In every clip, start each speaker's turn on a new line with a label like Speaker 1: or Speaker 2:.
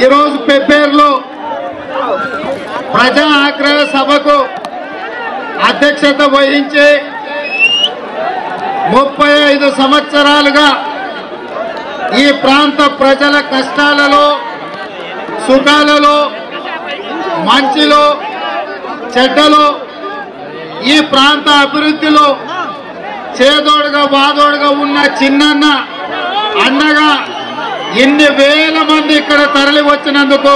Speaker 1: ఈరోజు పెబ్బేరులో ప్రజా ఆగ్రహ సభకు అధ్యక్షత వహించి ముప్పై ఐదు సంవత్సరాలుగా ఈ ప్రాంత ప్రజల కష్టాలలో సుఖాలలో మంచిలో చెడ్డలో ఈ ప్రాంత అభివృద్ధిలో చేదోడుగా బాదోడుగా ఉన్న చిన్నన్న అన్నగా ఇన్ని వేల మంది ఇక్కడ తరలి వచ్చినందుకు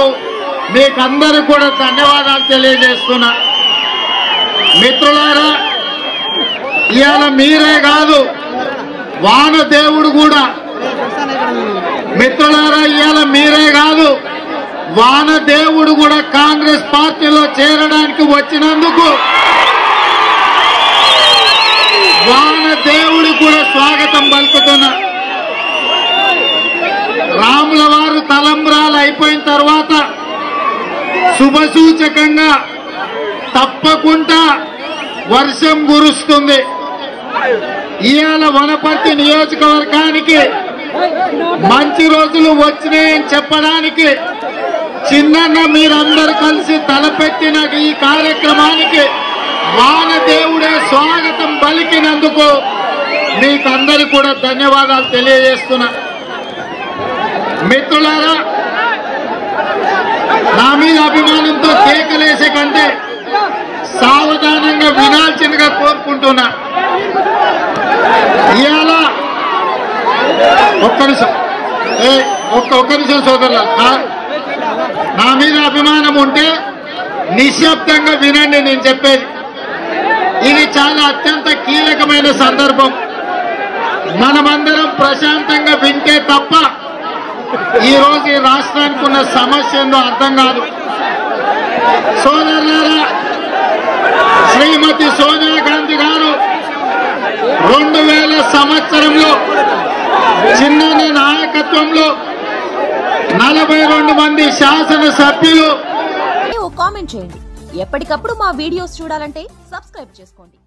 Speaker 1: మీకందరూ కూడా ధన్యవాదాలు తెలియజేస్తున్నా. మిత్రులారా ఇవాళ మీరే కాదు వాన దేవుడు కూడా. మిత్రులారా ఇవాళ మీరే కాదు వాన దేవుడు కూడా కాంగ్రెస్ పార్టీలో చేరడానికి వచ్చినందుకు తలంబ్రాలు అయిపోయిన తర్వాత శుభసూచకంగా తప్పకుండా వర్షం కురుస్తుంది. ఇవాళ వనపర్తి నియోజకవర్గానికి మంచి రోజులు వచ్చినాయని చెప్పడానికి చిన్న మీరందరూ కలిసి తలపెట్టిన ఈ కార్యక్రమానికి వానదేవుడే స్వాగతం పలికినందుకు మీకందరికి కూడా ధన్యవాదాలు తెలియజేస్తున్నా. మిత్రులారా నా మీద అభిమానంతో కేకలేసే కంటే సావధానంగా వినాల్సిందిగా కోరుకుంటున్నా. ఇవాళ ఒక్క నిమిషం. ఏ ఒక్క ఒక్క నిమిషం సోదరుల నా మీద అభిమానం ఉంటే నిశ్శబ్దంగా వినండి నేను చెప్పేది. ఇది చాలా అత్యంత కీలకమైన సందర్భం. మనమందరం ప్రశాంతంగా వింటే తప్ప ఈ ఈ రాష్ట్రానికి ఉన్న సమస్య ఏందో అర్థం కాదు. సోదరులారా శ్రీమతి సోనియా గాంధీ గారు రెండు వేల సంవత్సరంలో చిన్న నాయకత్వంలో నలభై రెండు మంది శాసనసభ్యులు
Speaker 2: కామెంట్ చేయండి. ఎప్పటికప్పుడు మా వీడియోస్ చూడాలంటే సబ్స్క్రైబ్ చేసుకోండి.